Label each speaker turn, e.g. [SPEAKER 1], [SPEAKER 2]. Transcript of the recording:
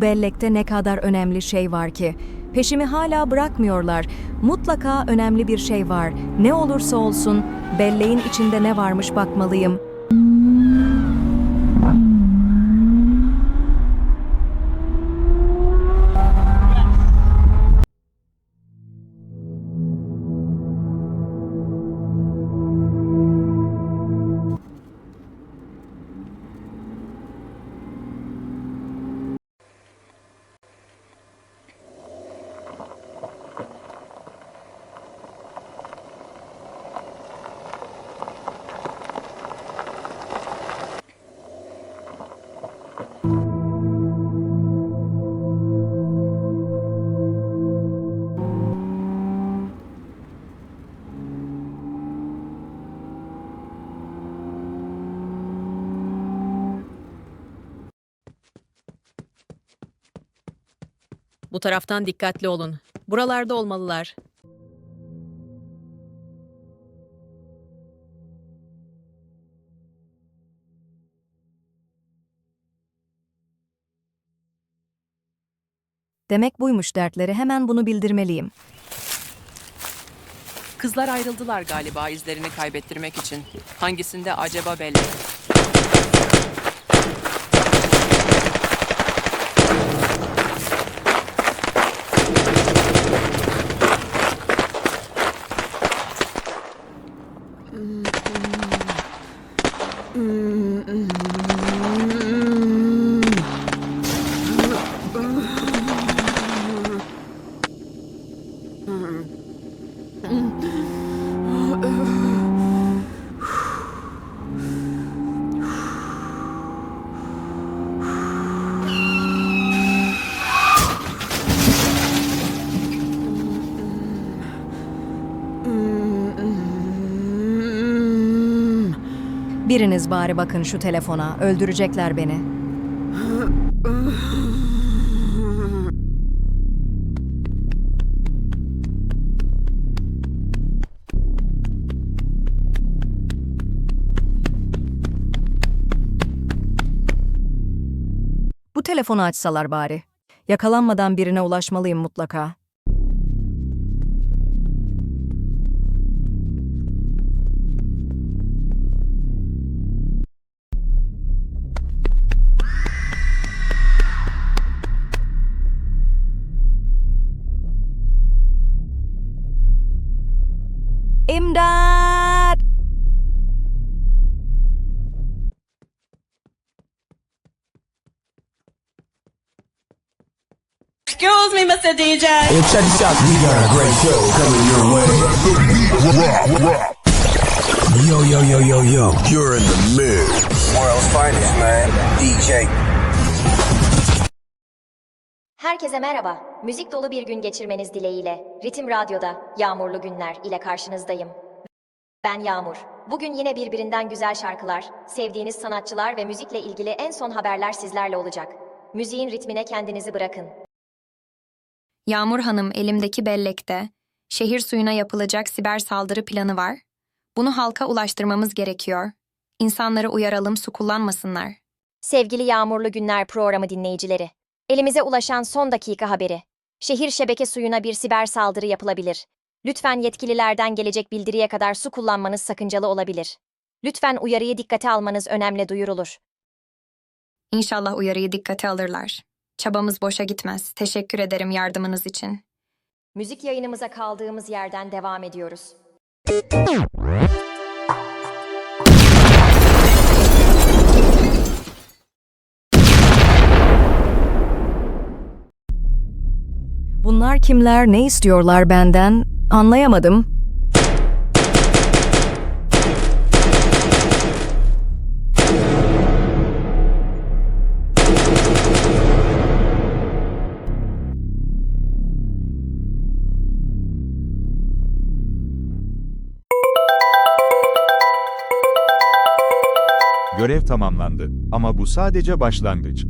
[SPEAKER 1] Bellekte ne kadar önemli şey var ki. Peşimi hala bırakmıyorlar. Mutlaka önemli bir şey var. Ne olursa olsun belleğin içinde ne varmış bakmalıyım.
[SPEAKER 2] Bu taraftan dikkatli olun. Buralarda olmalılar.
[SPEAKER 1] Demek buymuş dertleri. Hemen bunu bildirmeliyim.
[SPEAKER 3] Kızlar ayrıldılar galiba izlerini kaybettirmek için. Hangisinde acaba belli.
[SPEAKER 1] Biriniz bari bakın şu telefona. Öldürecekler beni. Telefonu açsalar bari. Yakalanmadan birine ulaşmalıyım mutlaka. İmdat!
[SPEAKER 4] Excuse me, Mr. DJ.
[SPEAKER 5] Hey, check this out. We got a great show coming your way. Yo, yo, yo, yo, yo. You're in the mix.
[SPEAKER 6] World's finest, man. DJ.
[SPEAKER 7] Herkese merhaba. Müzik dolu bir gün geçirmeniz dileğiyle Ritim Radyo'da Yağmurlu Günler ile karşınızdayım. Ben Yağmur. Bugün yine birbirinden güzel şarkılar, sevdiğiniz sanatçılar ve müzikle ilgili en son haberler sizlerle olacak. Müziğin ritmine kendinizi bırakın.
[SPEAKER 8] Yağmur Hanım elimdeki bellekte şehir suyuna yapılacak siber saldırı planı var. Bunu halka ulaştırmamız gerekiyor. İnsanları uyaralım su kullanmasınlar.
[SPEAKER 7] Sevgili Yağmurlu Günler programı dinleyicileri. Elimize ulaşan son dakika haberi. Şehir şebeke suyuna bir siber saldırı yapılabilir. Lütfen yetkililerden gelecek bildiriye kadar su kullanmanız sakıncalı olabilir. Lütfen uyarıyı dikkate almanız önemli duyurulur.
[SPEAKER 8] İnşallah uyarıyı dikkate alırlar. Çabamız boşa gitmez. Teşekkür ederim yardımınız için.
[SPEAKER 7] Müzik yayınımıza kaldığımız yerden devam ediyoruz.
[SPEAKER 1] Bunlar kimler, ne istiyorlar benden? Anlayamadım.
[SPEAKER 9] Görev tamamlandı ama bu sadece başlangıç.